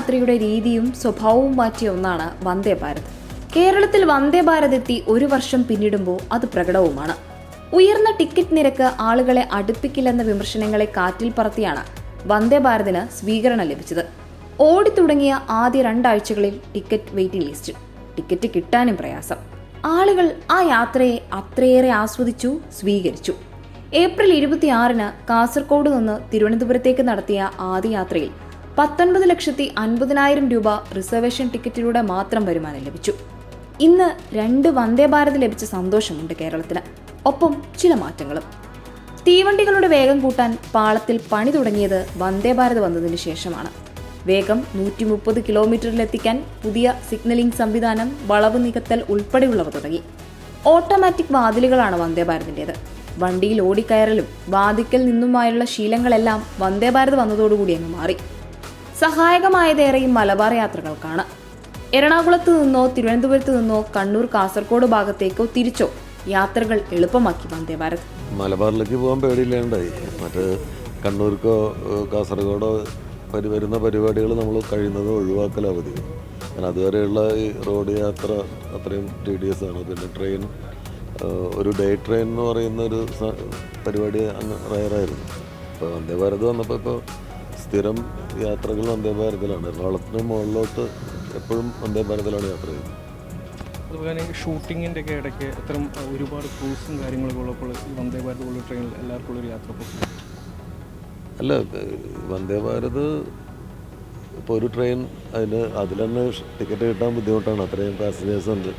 യാത്രയുടെ രീതിയും സ്വഭാവവും മാറ്റിയ ഒന്നാണ് വന്ദേ ഭാരത്. കേരളത്തിൽ വന്ദേ ഭാരത് എത്തി ഒരു വർഷം പിന്നിടുമ്പോൾ അത് പ്രകടവുമാണ്. ഉയർന്ന ടിക്കറ്റ് നിരക്ക് ആളുകളെ അടുപ്പിക്കില്ലെന്ന വിമർശനങ്ങളെ കാറ്റിൽ പറത്തിയാണ് വന്ദേ ഭാരതിന് സ്വീകരണം ലഭിച്ചത്. ഓടിത്തുടങ്ങിയ ആദ്യ രണ്ടാഴ്ചകളിൽ ടിക്കറ്റ് വെയിറ്റിംഗ് ലിസ്റ്റ് ടിക്കറ്റ് കിട്ടാനും പ്രയാസം. ആളുകൾ ആ യാത്രയെ അത്രയേറെ ആസ്വദിച്ചു സ്വീകരിച്ചു. ഏപ്രിൽ ഇരുപത്തിയാറിന് കാസർഗോഡ് നിന്ന് തിരുവനന്തപുരത്തേക്ക് നടത്തിയ ആദ്യ യാത്രയിൽ പത്തൊൻപത് ലക്ഷത്തി അൻപതിനായിരം രൂപ റിസർവേഷൻ ടിക്കറ്റിലൂടെ മാത്രം വരുമാനം ലഭിച്ചു. ഇന്ന് രണ്ട് വന്ദേ ഭാരത് ലഭിച്ച സന്തോഷമുണ്ട് കേരളത്തിന്. ഒപ്പം ചില മാറ്റങ്ങളും. തീവണ്ടികളുടെ വേഗം കൂട്ടാൻ പാളത്തിൽ പണി തുടങ്ങിയത് വന്ദേ ഭാരത് വന്നതിന് ശേഷമാണ്. വേഗം നൂറ്റി മുപ്പത് കിലോമീറ്ററിലെത്തിക്കാൻ പുതിയ സിഗ്നലിംഗ് സംവിധാനം വളവ് നികത്തൽ ഉൾപ്പെടെയുള്ളവ തുടങ്ങി. ഓട്ടോമാറ്റിക് വാതിലുകളാണ് വന്ദേ ഭാരതിന്റേത് വണ്ടിയിൽ ഓടിക്കയറലും വാതിക്കൽ നിന്നുമായുള്ള ശീലങ്ങളെല്ലാം വന്ദേ ഭാരത് വന്നതോടുകൂടി അങ്ങ് മാറി. സഹായകമായതേറെയും മലബാർ യാത്രകൾക്കാണ്. എറണാകുളത്ത് നിന്നോ തിരുവനന്തപുരത്ത് നിന്നോ കണ്ണൂർ കാസർഗോഡ് ഭാഗത്തേക്കോ തിരിച്ചോ യാത്രകൾ എളുപ്പമാക്കി വന്ദേ ഭാരത്. മലബാറിലേക്ക് പോകാൻ പേടിയില്ലാണ്ടായി മറ്റ് കണ്ണൂർക്കോ കാസർഗോഡോ വരുന്ന പരിപാടികൾ നമ്മൾ കഴിയുന്നത് ഒഴിവാക്കലാണ് പതിവ്. അതുവരെയുള്ള ഈ റോഡ് യാത്ര അത്രയും ടീഡിയസ് ആണ് പിന്നെ ട്രെയിൻ ഒരു ഡേ ട്രെയിൻ എന്ന് പറയുന്ന ഒരു പരിപാടി അങ്ങ് റയറായിരുന്നു. ഇപ്പോൾ വന്ദേ ഭാരത് വന്നപ്പോൾ ഇപ്പോൾ സ്ഥിരം യാത്രകൾ വന്ദേ ഭാരതിലാണ്. എറണാകുളത്തിന് മുകളിലോട്ട് എപ്പോഴും വന്ദേ ഭാരതിലാണ് യാത്ര ചെയ്യുന്നത്. അതുപോലെ തന്നെ ഷൂട്ടിങ്ങിന്റെ ഒക്കെ ഇടയ്ക്ക് അത്തരം ഒരുപാട് ക്രൂസും കാര്യങ്ങളൊക്കെ ഉള്ളപ്പോൾ വന്ദേ ഭാരത് പോലുള്ള ട്രെയിനിൽ എല്ലാവർക്കും ഉള്ളൊരു യാത്ര പോകും അല്ല വന്ദേ ഭാരത് ഇപ്പോൾ ഒരു ട്രെയിൻ അതിന് അതിൽ തന്നെ ടിക്കറ്റ് കിട്ടാൻ ബുദ്ധിമുട്ടാണ്. അത്രയും പാസഞ്ചേഴ്സ് ഉണ്ട്.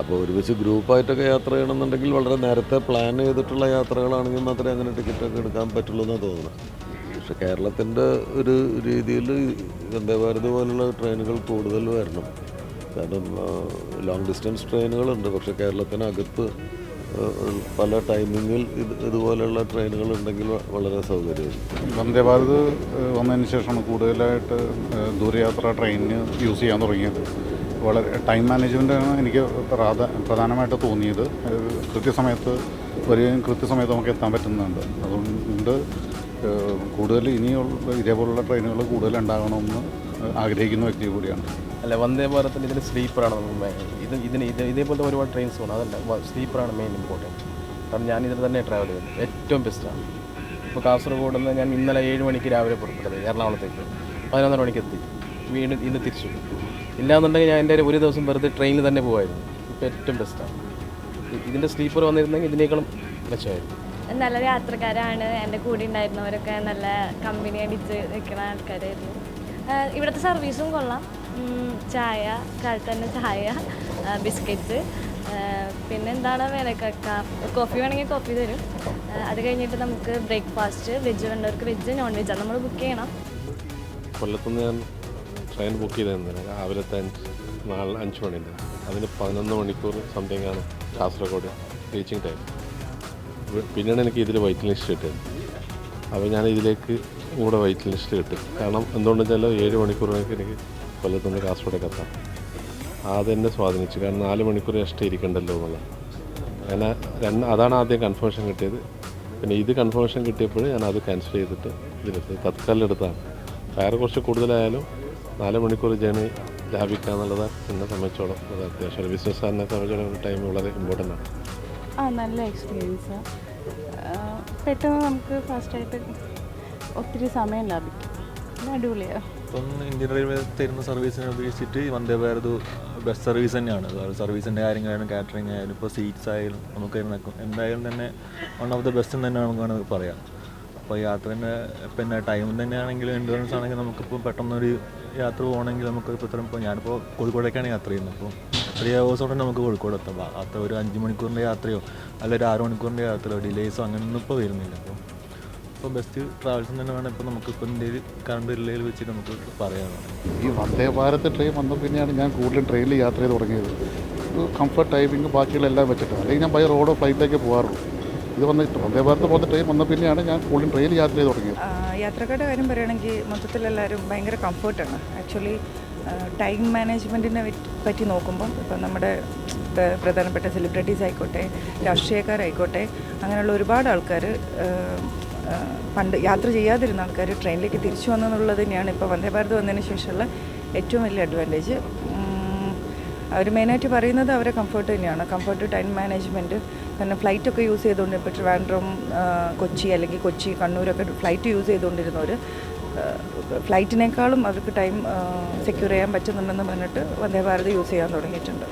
അപ്പോൾ ഒരുമിച്ച് ഗ്രൂപ്പായിട്ടൊക്കെ യാത്ര ചെയ്യണമെന്നുണ്ടെങ്കിൽ വളരെ നേരത്തെ പ്ലാൻ ചെയ്തിട്ടുള്ള യാത്രകളാണെങ്കിൽ മാത്രമേ അങ്ങനെ ടിക്കറ്റൊക്കെ എടുക്കാൻ പറ്റുള്ളൂ എന്നാണ് തോന്നുന്നത്. പക്ഷെ കേരളത്തിന്റെ ഒരു രീതിയിൽ വന്ദേ ഭാരത് പോലുള്ള ട്രെയിനുകൾ കൂടുതൽ വരണം. കാരണം ലോങ് ഡിസ്റ്റൻസ് ട്രെയിനുകളുണ്ട്. പക്ഷെ കേരളത്തിനകത്ത് പല ടൈമിങ്ങിൽ ഇത് ഇതുപോലെയുള്ള ട്രെയിനുകൾ ഉണ്ടെങ്കിൽ വളരെ സൗകര്യമായിരിക്കും. വന്ദേ ഭാരത് വന്നതിന് ശേഷമാണ് കൂടുതലായിട്ട് ദൂരയാത്ര ട്രെയിനിന് യൂസ് ചെയ്യാൻ തുടങ്ങിയത്. വളരെ ടൈം മാനേജ്മെന്റാണ് എനിക്ക് പ്രാധ പ്രധാനമായിട്ട് തോന്നിയത്. കൃത്യസമയത്ത് വരികയും കൃത്യസമയത്ത് നമുക്ക് എത്താൻ പറ്റുന്നുണ്ട്. അതുകൊണ്ട് കൂടുതൽ ഇനിയുള്ള ഇതേപോലുള്ള ട്രെയിനുകൾ കൂടുതൽ ഉണ്ടാകണമെന്ന് ആഗ്രഹിക്കുന്ന വ്യക്തി കൂടിയാണ്. അല്ല വന്ദേ ഭാരതിന്റെ ഇതിൽ സ്ലീപ്പറാണ്. ഇത് ഇതിന് ഇത് ഇതേപോലത്തെ ഒരുപാട് ട്രെയിൻസ് പോകണം അതല്ല സ്ലീപ്പറാണ് മെയിൻ ഇമ്പോർട്ടന്റ് കാരണം ഞാൻ ഇതിൽ തന്നെ ട്രാവൽ ചെയ്യുന്നത് ഏറ്റവും ബെസ്റ്റാണ് ഇപ്പോൾ കാസർഗോഡ് നിന്ന് ഞാൻ ഇന്നലെ ഏഴ് മണിക്ക് രാവിലെ പുറപ്പെട്ടത് എറണാകുളത്തേക്ക്. പതിനൊന്നര മണിക്ക് എത്തി. വീണ്ടും ഇന്ന് തിരിച്ചു. ഇല്ലാന്നുണ്ടെങ്കിൽ ഞാൻ എന്റെ ഒരു ദിവസം വെറുതെ ട്രെയിനിൽ തന്നെ പോകുമായിരുന്നു ഇപ്പോൾ ഏറ്റവും ബെസ്റ്റാണ് ഇതിന്റെ സ്ലീപ്പർ വന്നിരുന്നെങ്കിൽ ഇതിനേക്കാളും മെച്ചമായിരുന്നു. നല്ല യാത്രക്കാരാണ്. എന്റെ കൂടെ ഉണ്ടായിരുന്നവരൊക്കെ നല്ല കമ്പനി അടിച്ച് നിൽക്കുന്ന ആൾക്കാരായിരുന്നു. ഇവിടുത്തെ സർവീസും കൊള്ളാം. ചായ കാലത്ത് തന്നെ ചായ ബിസ്ക്കറ്റ് പിന്നെന്താണ് വേറെ കോഫി വേണമെങ്കിൽ കോഫി തരും. അത് കഴിഞ്ഞിട്ട് നമുക്ക് ബ്രേക്ക്ഫാസ്റ്റ് വെജ് വേണ്ടവർക്ക് വെജ് നോൺ വെജ് നമ്മൾ ബുക്ക് ചെയ്യണം. കൊല്ലത്തുനിന്ന് ഞാൻ ട്രെയിൻ ബുക്ക് ചെയ്തിരുന്നു രാവിലത്തെ അഞ്ച് നാല് അഞ്ച് മണിന്റെ. അതിന് പതിനൊന്ന് മണിക്കൂർ സംതിങ് ആണ് കാസർഗോഡ് റീച്ചിങ് ടൈം പിന്നീട് എനിക്ക് ഇതിൽ വൈറ്റ് ലിസ്റ്റ് കിട്ടിയത് അപ്പോൾ ഞാൻ ഇതിലേക്ക് കൂടെ വൈറ്റ് ലിസ്റ്റ് കിട്ടും. കാരണം എന്തുകൊണ്ടെന്ന് വെച്ചാൽ ഏഴ് മണിക്കൂറിനൊക്കെ എനിക്ക് കൊല്ലത്തുനിന്ന് കാസർഗോഡേക്ക് എത്താം. അതെന്നെ സ്വാധീനിച്ചു. കാരണം നാല് മണിക്കൂർ എക്സ്ട്രാ ഇരിക്കണ്ടല്ലോ എന്നുള്ളത്. അങ്ങനെ രണ്ട് അതാണ് ആദ്യം കൺഫർമേഷൻ കിട്ടിയത്. പിന്നെ ഇത് കൺഫർമേഷൻ കിട്ടിയപ്പോൾ ഞാൻ അത് ക്യാൻസൽ ചെയ്തിട്ട് ഇതിലെടുത്ത് തത്കാലം എടുത്താണ് ടയർ കുറച്ച് കൂടുതലായാലും നാല് മണിക്കൂർ ജേണി ലാഭിക്കുക എന്നുള്ളത് എന്നെ സംബന്ധിച്ചോളം. അത് അത്യാവശ്യം ബിസിനസ്സുകാരനെ സംബന്ധിച്ചോളം ടൈം വളരെ ഇമ്പോർട്ടന്റ് ആണ്. ആ നല്ല എക്സ്പീരിയൻസ് പെട്ടെന്ന് നമുക്ക് ഫാസ്റ്റായിട്ട് ഒത്തിരി സമയം ലാഭിക്കും. അടിപൊളിയാണ് ഇന്ത്യൻ റെയിൽവേ തരുന്ന സർവീസിനെ അപേക്ഷിച്ചിട്ട് വന്ദേ ഭാരത് ബെസ്റ്റ് സർവീസ് തന്നെയാണ്. സർവീസിന്റെ കാര്യങ്ങളായാലും കാറ്ററിംഗ് ആയാലും ഇപ്പോൾ സീറ്റ്സ് ആയാലും നമുക്ക് എന്തായാലും തന്നെ വൺ ഓഫ് ദ ബെസ്റ്റ് തന്നെ നമുക്ക് വേണമെങ്കിൽ പറയാം. അപ്പോൾ യാത്രേന്റെ പിന്നെ ടൈം തന്നെയാണെങ്കിലും എൻഡുറൻസ് ആണെങ്കിൽ നമുക്കിപ്പോൾ പെട്ടെന്നൊരു യാത്ര പോകണമെങ്കിൽ നമുക്ക് ഇപ്പോൾ ഇത്രയും ഇപ്പോൾ ഞാനിപ്പോൾ കോഴിക്കോടേക്കാണ് യാത്ര ചെയ്യുന്നത്. അപ്പോൾ ത്രീ ഹവേഴ്സ് നമുക്ക് കോഴിക്കോട് എത്താം. അത്ര ഒരു അഞ്ച് മണിക്കൂറിന്റെ യാത്രയോ അല്ല ഒരു ആറ് മണിക്കൂറിന്റെ യാത്രയോ ഡിലേസോ അങ്ങനെയൊന്നും ഇപ്പോൾ വരുന്നില്ല. അപ്പോൾ ഇപ്പോൾ ബെസ്റ്റ് ട്രാവൽസ് തന്നെ വേണം ഇപ്പോൾ നമുക്ക് ഇപ്പോൾ ഇന്ത്യയിൽ കറണ്ട് ജില്ലയിൽ വെച്ച് നമുക്ക് പറയാനാണ് ഈ വന്ദേ ഭാരത് ട്രെയിൻ വന്ന പിന്നെയാണ് ഞാൻ കൂടുതലും ട്രെയിനിൽ യാത്ര ചെയ്ത് തുടങ്ങിയത്. കംഫർട്ട് ടൈമിങ് ബാക്കിയുള്ളതെല്ലാം വെച്ചിട്ട് അല്ലെങ്കിൽ ഞാൻ ബൈ റോഡോ ഫ്ലൈറ്റൊക്കെ പോകാറുള്ളൂ ഇത് വന്നിട്ട് വന്ദേ ഭാരത് പോകുന്ന ട്രെയിൻ വന്ന പിന്നെയാണ് ഞാൻ കൂടുതലും ട്രെയിനിൽ യാത്ര ചെയ്ത് തുടങ്ങിയത്. യാത്രക്കാരുടെ കാര്യം പറയുകയാണെങ്കിൽ മൊത്തത്തിൽ എല്ലാവരും ഭയങ്കര കംഫർട്ടാണ് ആക്ച്വലി ടൈം മാനേജ്മെന്റിനെ പറ്റി നോക്കുമ്പോൾ ഇപ്പം നമ്മുടെ പ്ര- പ്രധാനപ്പെട്ട സെലിബ്രിറ്റീസ് ആയിക്കോട്ടെ രാഷ്ട്രീയക്കാരായിക്കോട്ടെ അങ്ങനെയുള്ള ഒരുപാട് ആൾക്കാർ പണ്ട് യാത്ര ചെയ്യാതിരുന്ന ആൾക്കാർ ട്രെയിനിലേക്ക് തിരിച്ചു വന്നെന്നുള്ളത് തന്നെയാണ് ഇപ്പോൾ വന്ദേ ഭാരത് വന്നതിന് ശേഷമുള്ള ഏറ്റവും വലിയ അഡ്വാന്റേജ് അവർ മെയിനായിട്ട് പറയുന്നത് അവരെ കംഫർട്ട് തന്നെയാണ്. കംഫർട്ട് ടൈം മാനേജ്മെന്റ് കാരണം ഫ്ലൈറ്റൊക്കെ യൂസ് ചെയ്തുകൊണ്ട് ഇപ്പോൾ ട്രിവാൻഡ്രം കൊച്ചി അല്ലെങ്കിൽ കൊച്ചി കണ്ണൂരൊക്കെ ഫ്ലൈറ്റ് യൂസ് ചെയ്തുകൊണ്ടിരുന്നവർ ഫ്ലൈറ്റിനേക്കാളും അവർക്ക് ടൈം സെക്യൂർ ചെയ്യാൻ പറ്റുന്നുണ്ടെന്ന് പറഞ്ഞിട്ട് വന്ദേ ഭാരത് യൂസ് ചെയ്യാൻ തുടങ്ങിയിട്ടുണ്ട്.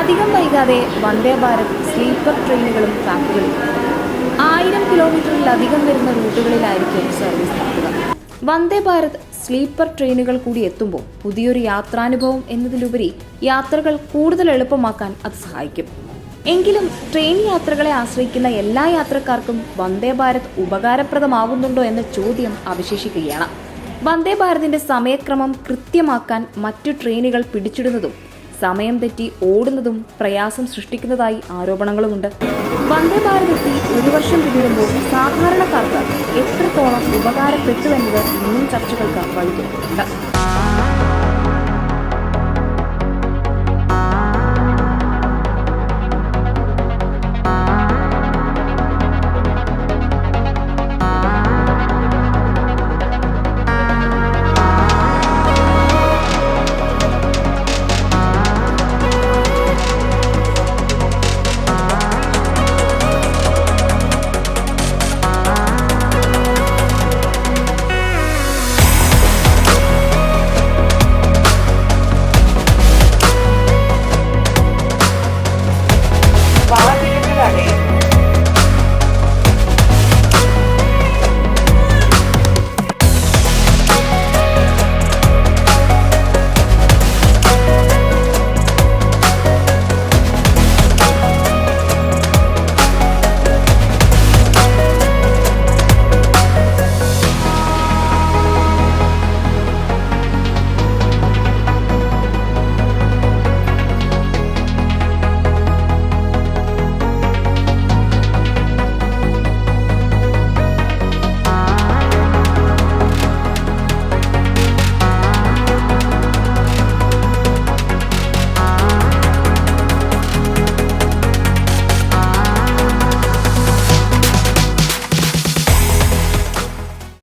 അധികം വൈകാതെ വന്ദേ ഭാരത് സ്ലീപ്പർ ട്രെയിനുകളും ഫാക്ടറികളും ആയിരം കിലോമീറ്ററിലധികം വരുന്ന റൂട്ടുകളിലായിരിക്കും സർവീസ് നടത്തുക. വന്ദേ ഭാരത് സ്ലീപ്പർ ട്രെയിനുകൾ കൂടി എത്തുമ്പോൾ പുതിയൊരു യാത്രാനുഭവം എന്നതിലുപരി യാത്രകൾ കൂടുതൽ എളുപ്പമാക്കാൻ അത് സഹായിക്കും. എങ്കിലും ട്രെയിൻ യാത്രകളെ ആശ്രയിക്കുന്ന എല്ലാ യാത്രക്കാർക്കും വന്ദേ ഭാരത് ഉപകാരപ്രദമാകുന്നുണ്ടോ എന്ന ചോദ്യം അവശേഷിക്കുകയാണ്. വന്ദേ ഭാരതിന്റെ സമയക്രമം കൃത്യമാക്കാൻ മറ്റു ട്രെയിനുകൾ പിടിച്ചിടുന്നതും സമയം തെറ്റി ഓടുന്നതും പ്രയാസം സൃഷ്ടിക്കുന്നതായി ആരോപണങ്ങളുമുണ്ട്. വന്ദേ ഭാരത് എത്തി ഒരു വർഷം പിന്നിടുമ്പോൾ സാധാരണക്കാർക്ക് എത്രത്തോളം ഉപകാരപ്പെട്ടു എന്നത് ഇന്നും ചർച്ചകൾക്ക് വഴിതെളിക്കുന്നുണ്ട്